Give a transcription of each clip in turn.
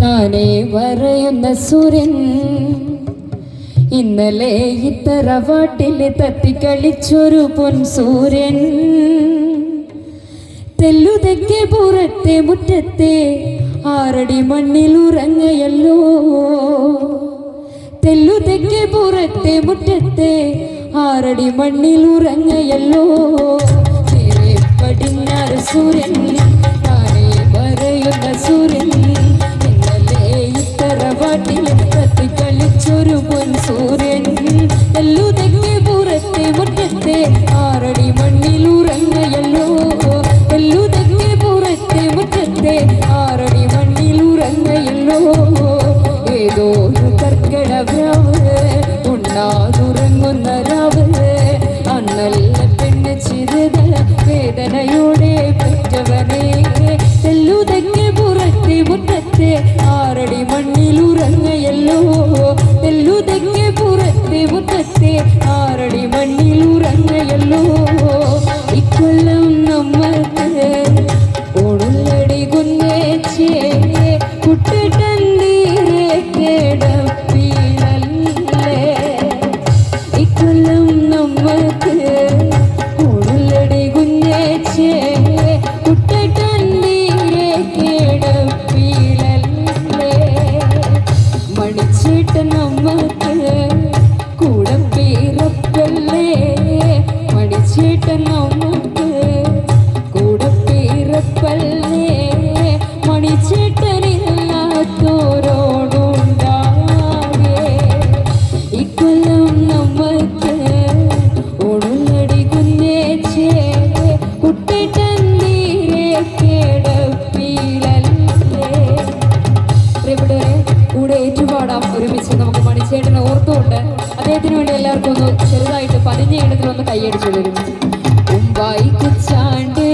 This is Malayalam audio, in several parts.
താനെ വരയുന്ന സൂര്യൻ ഇന്നലെ ഇത്തറ വാട്ടിൽ തത്തിക്കളിച്ചൊരു പൊൻ സൂര്യൻ. തെല്ലുതയ്ക്ക് പുറത്തെ മുറ്റത്തെ ആറടി മണ്ണിൽ ഉറങ്ങയല്ലോ. തെല്ലുതയ്ക്ക് പുറത്തെ മുറ്റത്തെ ആറടി മണ്ണിൽ ഉറങ്ങയല്ലോ. പടിഞ്ഞാറ് സൂര്യൻ surinda കൂടെ ഏറ്റുപാടാം. ഒരുമിച്ച് നമുക്ക് മണിച്ചേട്ടനെ ഓർത്തുകൊണ്ട് അദ്ദേഹത്തിന് വേണ്ടി എല്ലാവർക്കും ഒന്ന് ചെറുതായിട്ട് പതിഞ്ഞ ഇടത്തിൽ ഒന്ന് ഒരുമിച്ച്. കുച്ചാണ്ട്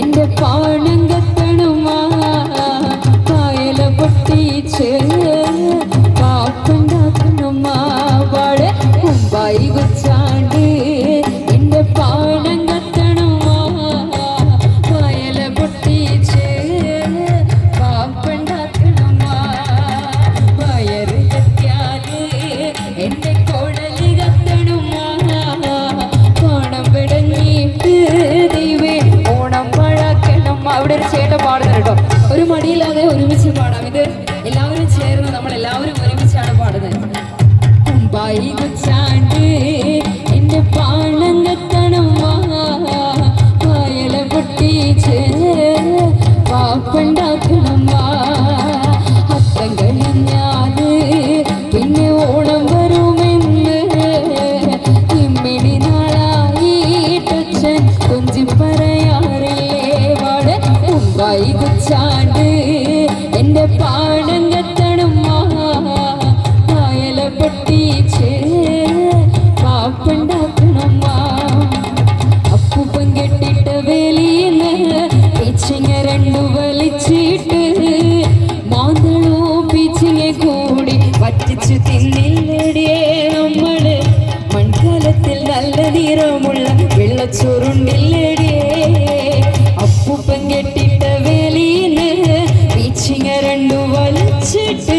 എന്റെ പാണം കൂടി വറ്റിച്ചു തിന്നില്ലടിയേ നമ്മൾ. മൺകാലത്തിൽ നല്ല നിറമുള്ള വെള്ളച്ചോറുണ്ടില്ലടിയേ അപ്പൂപ്പൻ കെട്ടിട്ട വേലിന് പീച്ചിങ്ങ രണ്ടു വലിച്ചിട്ട്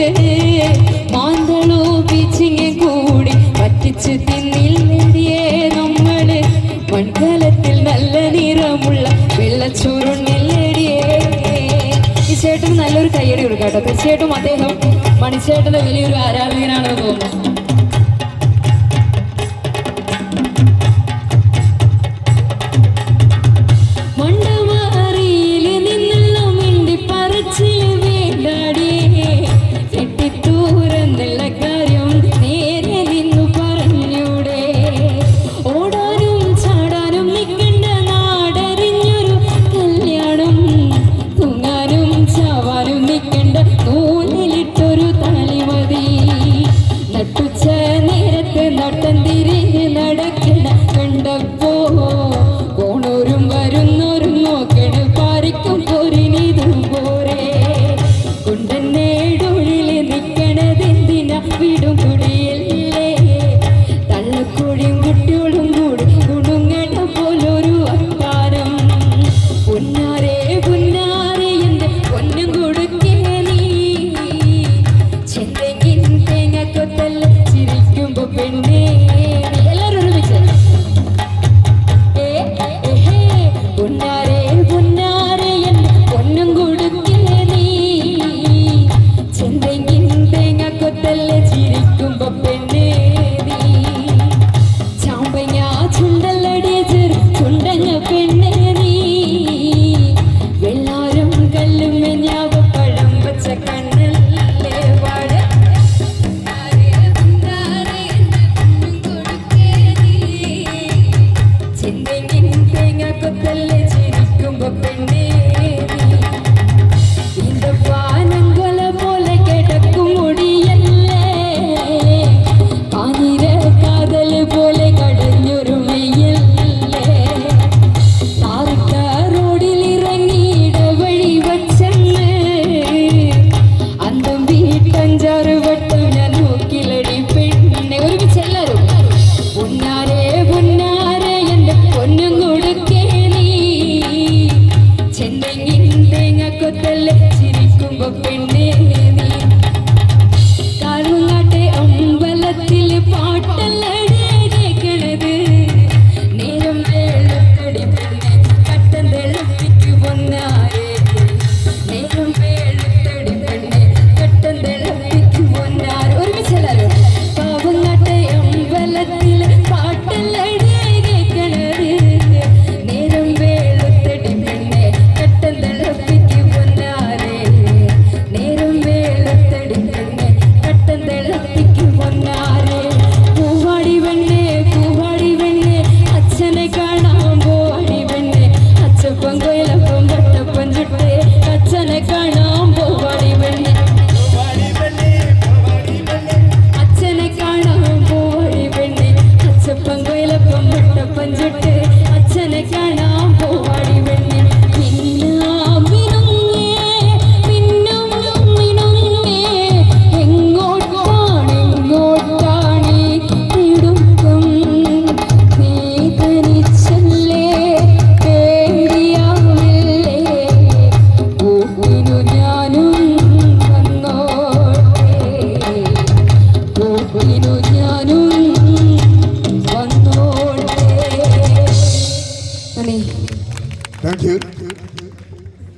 മാന്തളോ പീച്ചിങ്ങ കൂടി വറ്റിച്ചു തിന്നില്ലടിയേ നമ്മൾ. മൺകാലത്തിൽ നല്ല നിറമുള്ള വെള്ളച്ചോറുണ്ടില്ലടിയേ തീർച്ചയായിട്ടും നല്ലൊരു കയ്യടി കൊടുക്കാം കേട്ടോ തീർച്ചയായിട്ടും അദ്ദേഹം തീർച്ചയായിട്ടും വലിയൊരു ആരാധകനാണെന്ന് തോന്നുന്നു.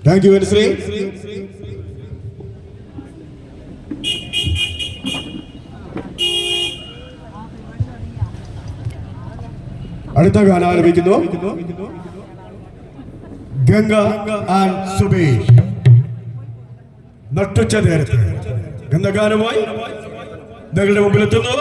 താങ്ക് യു അനുശ്രീ അടുത്ത ഗാനം ആരംഭിക്കുന്നു. ഗംഗ ആൻഡ് സുബേ നട്ടുച്ച നേരത്തെ. ഗന്ധഗാനമായി നിങ്ങളുടെ മുമ്പിലെത്തുന്നു.